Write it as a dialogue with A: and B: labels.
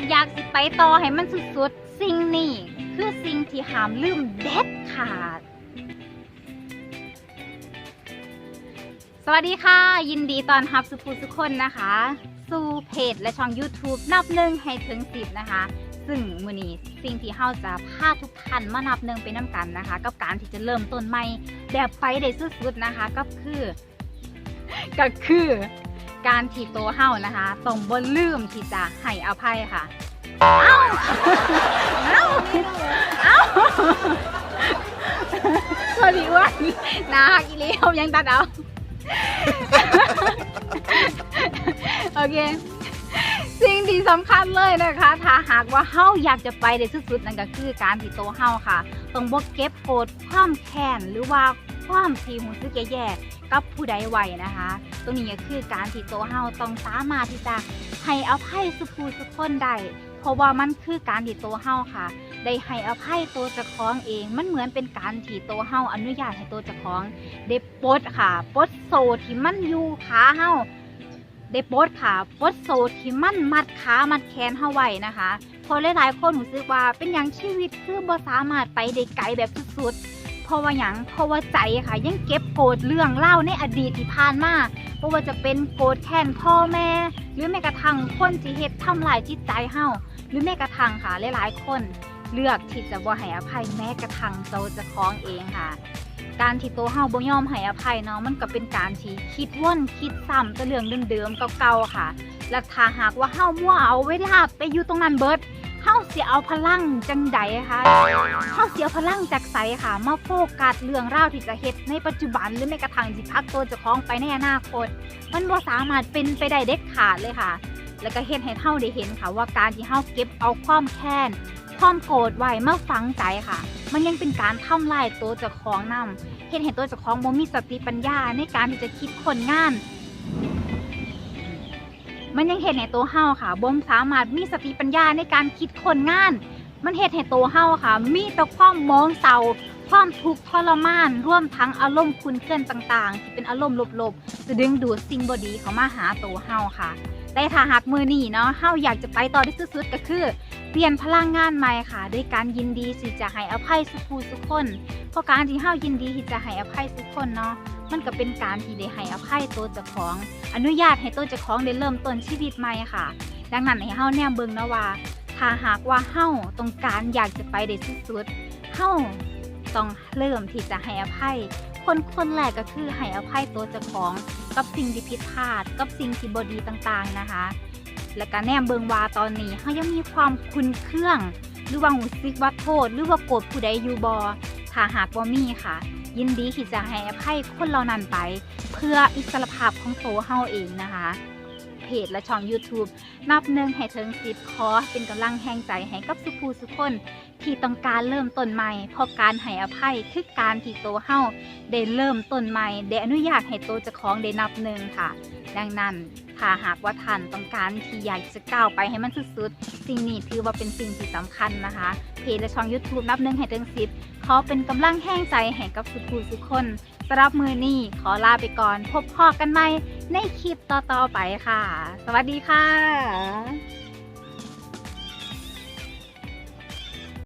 A: ากอยากสิไปต่อให้มันสุดๆ สิ่งนี้คือสิ่งที่ห้ามลืมเด็ดขาด สวัสดีค่ะ ยินดีตอนรับสุภูสุคนนะคะ สู่เพจและช่อง YouTube นับหนึ่งให้ถึงสิบนะคะ ซึ่งมือนี้สิ่งที่เฮาจะพาทุกท่านมานับหนึ่งไปน้ำกันนะคะ กับการที่จะเริ่มต้นใหม่แบบไปได้สุดๆนะคะ ก็คือ ก็คือ การที่โตวเฮานะคะต้องบ่ลืมที่จะให้อภัยค่ะ เอ้า เอ้า เอ้าสวัสดีอ้วันนาฮักอีเลียวยังตัดเอา โอเค สิ่งที่สำคัญเลยนะคะ ถ้าหากว่าเฮาอยากจะไปได้สุดๆนั่นก็คือการที่โตวเฮาค่ะ ต้องบ่เก็บโกรธความแค้นหรือว่าความที่หูซึกแย่ๆ กับผู้ใดไว้นะคะ ตรงนี้ก็คือการที่โตเฮาต้องสามารถที่จะให้อภัยสุภูสุคนได้เพราะว่ามันคือการที่โตเฮาค่ะ ได้ให้อภัยตัวเจ้าของเอง มันเหมือนเป็นการที่โตเฮาอนุญาตให้ตัวเจ้าของได้ปลดค่ะปลดโซ่ที่มันอยู่ขาเฮาได้ปลดค่ะปลดโซ่ที่มันมัดขามัดแขนเฮาไว้นะคะเพอหลายๆคนรู้สึกว่าเป็นอย่างชีวิตคือบ่สามารถไปได้ไกลแบบสุดๆ เพราะว่าหยังเพราะว่าใจค่ะ ยังเก็บโกรธเรื่องเล่าในอดีตที่ผ่านมาเพราะว่าจะเป็นโกรธแค้นพ่อแม่ หรือแม้กระทั่งคนที่เฮ็ดทำลายจิตใจเฮาหรือแม้กระทั่งค่ะหลายๆ คนเลือกที่จะบ่ให้อภัยแม้กระทั่งตัวเจะคล้องเองค่ะ การที่ตัวเฮาบ่ยอมให้อภัยเนาะมันก็เป็นการที่คิดว่นคิดซ้ำแต่เรื่องเดิมๆเก่าๆค่ะและถ้าหากว่าเฮามัวเอาเวลาไปอยู่ตรงนั้นเบิด เฮาเสิเอาพลังจังใดคะเฮาเสิเอาพลังจากไสค่ะ มาโฟกัสเรื่องราวที่จะเฮ็ดในปัจจุบันหรือแม้กระทั่งสิพักตัวเจ้าของไปในอนาคต มันบ่สามารถเป็นไปได้เด็ดขาดเลยค่ะ แล้วก็เฮ็ดให้เฮาได้เห็นค่ะว่าการที่เฮาเก็บเอาความแค้นความโกรธไว้มาฝังใจค่ะ มันยังเป็นการทำลายตัวเจ้าของนำเห็นเห็นตัวเจ้าของบ่มีสติปัญญาในการที่จะคิดคนงาน มันยังเห็นให้ตัวเฮาค่ะบ่มสามารถมีสติปัญญาในการคิดคนงาน มันเห็นให้ตัวเฮาค่ะ มีแต่ความมองเศร้าความทุกข์ทรมานร่วมทั้งอารมณ์คุณเคลื่อนต่างๆ ที่เป็นอารมณ์ลบๆจะดึงดูดสิ่งบดีเข้ามาหาตัวเฮาค่ะ แต่ถ้าหากมือนี้เนาะเฮาอยากจะไปต่อที่สุดๆก็คือ เปลี่ยนพลังงานใหม่ค่ะด้วยการยินดีที่จะให้อภัยสุขูสุคนเพราะการที่เฮายินดีที่จะให้อภัยทุกคนเนาะ มันก็เป็นการที่ได้ให้อภัยตัวเจ้าของ อนุญาตให้ตัวเจ้าของได้เริ่มต้นชีวิตใหม่ค่ะ ดังนั้นให้เฮาแนมเบิ่งนะว่า ถ้าหากว่าเฮาต้องการอยากจะไปได้สุดๆเฮาต้องเริ่มที่จะให้อภัย คนคนแรกก็คือให้อภัยตัวเจ้าของ กับสิ่งที่ผิดพลาด กับสิ่งที่บดีต่างๆนะคะ และการแนมเบิงว่าตอนนี้เขายังมีความคุ้นเครื่อง หรือว่าหูซึกว่าโทษ หรือว่าโกรธผู้ใดอยู่บอ ถ้าหากว่ามีค่ะ ยินดีที่จะให้อภัยคนเหล่านั้นไป เพื่ออิสรภาพของตัวเฮาเองนะคะ เพจและช่อง YouTube นับหนึ่งให้ถึงสิบขอเป็นกำลังแห่งใจให้กับสุภูสุคน ที่ต้องการเริ่มต้นใหม่เพราะการให้อภัยคือการที่ตัวเฮาได้เริ่มต้นใหม่ได้อนุญาตให้ตัวเจ้าของได้นับหนึ่งค่ะ ดังนั้นถ้าหากว่าท่านต้องการที่อยากจะก้าวไปให้มันสุดๆ สิ่งนี้ถือว่าเป็นสิ่งที่สำคัญนะคะ เพจและช่อง YouTube นับหนึ่งให้ถึงสิบขอเป็นกำลังแห้งใจให้กับสุภูสุคนสำหรับมือนี้ขอลาไปก่อน พบพอกันใหม่ ในคลิปต่อๆไปค่ะ สวัสดีค่ะ